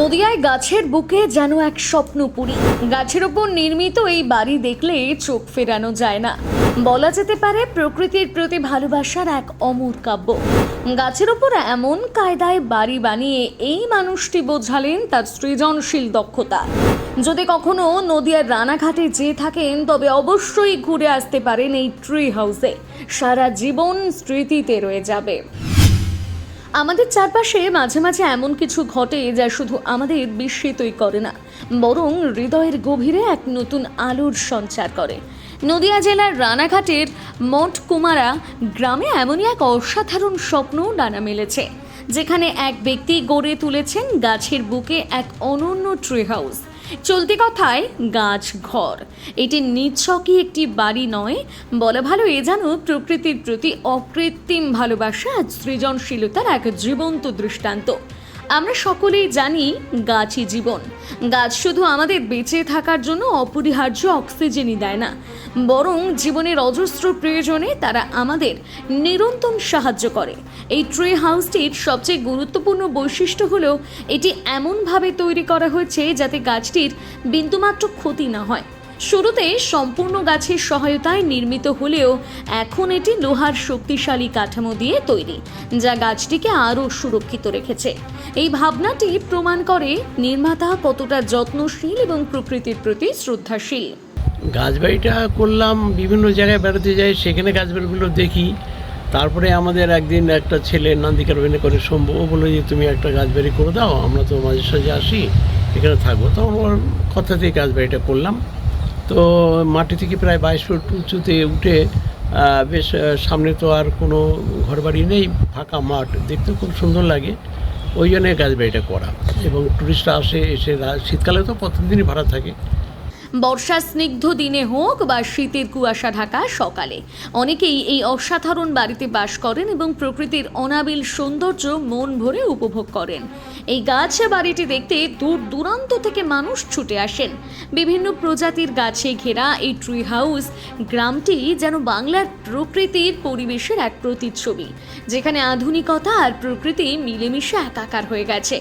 নদিয়ায় গাছের বুকে যেন এক স্বপ্নপুরী গাছের ওপর নির্মিত এই বাড়ি দেখলে চোখ ফেরানো যায় না। বলা যেতে পারে প্রকৃতির প্রতি ভালোবাসার এক অমর কাব্য। গাছের ওপর এমন কায়দায় বাড়ি বানিয়ে এই মানুষটি বোঝালেন তার সৃজনশীল দক্ষতা। যদি কখনো নদিয়ার রানাঘাটে যেয়ে থাকেন, তবে অবশ্যই ঘুরে আসতে পারেন এই ট্রি হাউসে। সারা জীবন স্মৃতিতে রয়ে যাবে। আমাদের চারপাশে মাঝে মাঝে এমন কিছু ঘটে যা শুধু আমাদের বিস্মিতই করে না, বরং হৃদয়ের গভীরে এক নতুন আলোর সঞ্চার করে। নদিয়া জেলার রানাঘাটের মঠকুমারা গ্রামে এমনই এক অসাধারণ স্বপ্ন ডানা মেলেছে, যেখানে এক ব্যক্তি গড়ে তুলেছেন গাছের বুকে এক অনন্য ট্রি হাউস। চলতি কথায়, গাছ ঘর। এটি নিচ্ছকই একটি বাড়ি নয়, বলা ভালো এ যেন প্রকৃতির প্রতি অকৃত্রিম ভালোবাসা আর সৃজনশীলতার এক জীবন্ত দৃষ্টান্ত। আমরা সকলেই জানি গাছই জীবন। গাছ শুধু আমাদের বেঁচে থাকার জন্য অপরিহার্য অক্সিজেনই দেয় না। বরং জীবনের অজস্র প্রয়োজনে তারা আমাদের নিরন্তর সাহায্য করে। এই ট্রি হাউসটির সবচেয়ে গুরুত্বপূর্ণ বৈশিষ্ট্য হলো, এটি এমনভাবে তৈরি করা হয়েছে যাতে গাছটির বিন্দুমাত্র ক্ষতি না হয়। শুরুতে সম্পূর্ণ গাছের সহায়তায় নির্মিত হলেও এখন এটি লোহার শক্তিশালী কাঠামো দিয়ে তৈরি, যা গাছটিকে আরও সুরক্ষিত রেখেছে। এই ভাবনাটি প্রমাণ করে নির্মাতা কতটা যত্নশীল এবং প্রকৃতির প্রতি শ্রদ্ধাশীল। গাছ বাড়িটা করলাম, বিভিন্ন জায়গায় বেড়াতে যাই, সেখানে গাছ বাড়িগুলো দেখি। তারপরে আমাদের একদিন একটা ছেলে নান্দিকার বেনে করে সম্ভব বলে যে, তুমি একটা গাছ বাড়ি করে দাও, আমরা তো মাঝে সাঝে আসি, এখানে থাকব। তখন ওর কথাতেই গাছ বাড়িটা করলাম। তো মাটি থেকে প্রায় বাইশ ফুট উঁচুতে উঠে বেশ সামনে তো আর কোনো ঘরবাড়ি নেই, ফাঁকা মাঠ। দেখতে খুব সুন্দর লাগে। ওই জন্য গাছ বাড়িটা করা। এবং টুরিস্টরা আসে, এসে শীতকালে তো প্রতিদিনই ভাড়া থাকে। বর্ষা স্নিগ্ধ দিনে হোক বা শীতের কুয়াশা ঢাকা সকালে, অনেকেই এই অসাধারণ বাড়িতে বাস করেন এবং প্রকৃতির অনাবিল সৌন্দর্য মন ভরে উপভোগ করেন। এই গাছে বাড়িটি দেখতে দূর দূরান্ত থেকে মানুষ ছুটে আসেন। বিভিন্ন প্রজাতির গাছে ঘেরা এই ট্রি হাউস গ্রামটি যেন বাংলার প্রকৃতির পরিবেশের এক প্রতিচ্ছবি, যেখানে আধুনিকতা আর প্রকৃতি মিলেমিশে একাকার হয়ে গেছে।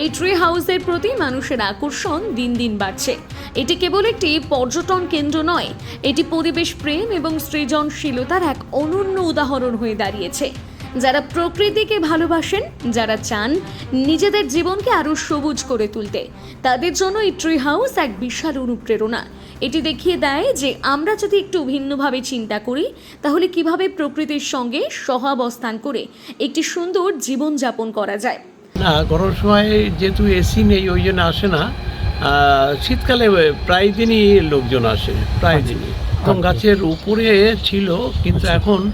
এই ট্রি হাউসের প্রতি মানুষের আকর্ষণ দিন দিন বাড়ছে। এটি কেবল একটি পর্যটন কেন্দ্র নয়, এটি পরিবেশ প্রেম এবং সৃজনশীলতার এক অনন্য উদাহরণ হয়ে দাঁড়িয়েছে। যারা প্রকৃতিকে ভালোবাসেন যারা চান নিজেদের জীবনকে আরও সবুজ করে তুলতে। তাদের জন্য এই ট্রি হাউস এক বিশাল অনুপ্রেরণা। এটি দেখিয়ে দেয় যে আমরা যদি একটু ভিন্নভাবে চিন্তা করি তাহলে কীভাবে প্রকৃতির সঙ্গে সহাবস্থান করে একটি সুন্দর জীবনযাপন করা যায়। না গরম সময় যেহেতু এসি নেই ওই জন্য আসে না। আহ, শীতকালে প্রায় দিনই লোকজন আসে প্রায় দিনই। তখন গাছের উপরে ছিল কিন্তু এখন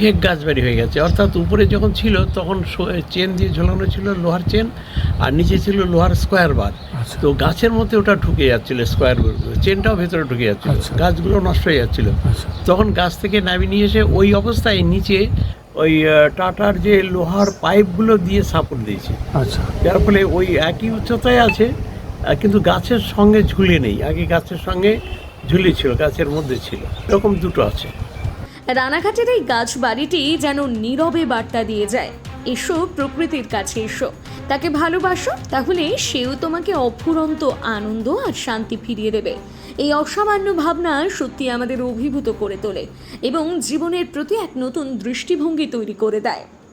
ফেক গাছ বাড়ি হয়ে গেছে। অর্থাৎ উপরে যখন ছিল তখন চেন দিয়ে ঝোলানো ছিল লোহার চেন আর নিচে ছিল লোহার স্কোয়ার বার। তো গাছের মধ্যে ওটা ঢুকে যাচ্ছিল স্কোয়ার চেনটাও ভেতরে ঢুকে যাচ্ছিল। আচ্ছা। গাছগুলো নষ্ট হয়ে যাচ্ছিল। আচ্ছা। তখন গাছ থেকে নামিয়ে নিয়ে এসে ওই অবস্থায় নিচে ওই টাটার যে লোহার পাইপগুলো দিয়ে সাপোর্ট দিয়েছে। আচ্ছা। যার ফলে ওই একই উচ্চতায় আছে কিন্তু গাছের সঙ্গে ঝুলে নেই। আগে গাছের সঙ্গে ঝুলে ছিল গাছের মধ্যে ছিল। এরকম দুটো আছে। রানাঘাটের এই গাছ বাড়িটি যেন নীরবে বার্তা দিয়ে যায়। এসো, প্রকৃতির কাছে এসো। তাকে ভালোবাসো, তাহলে সেও তোমাকে অফুরন্ত আনন্দ আর শান্তি ফিরিয়ে দেবে। এই অসামান্য ভাবনা সত্যি আমাদের অভিভূত করে তোলে এবং জীবনের প্রতি এক নতুন দৃষ্টিভঙ্গি তৈরি করে দেয়।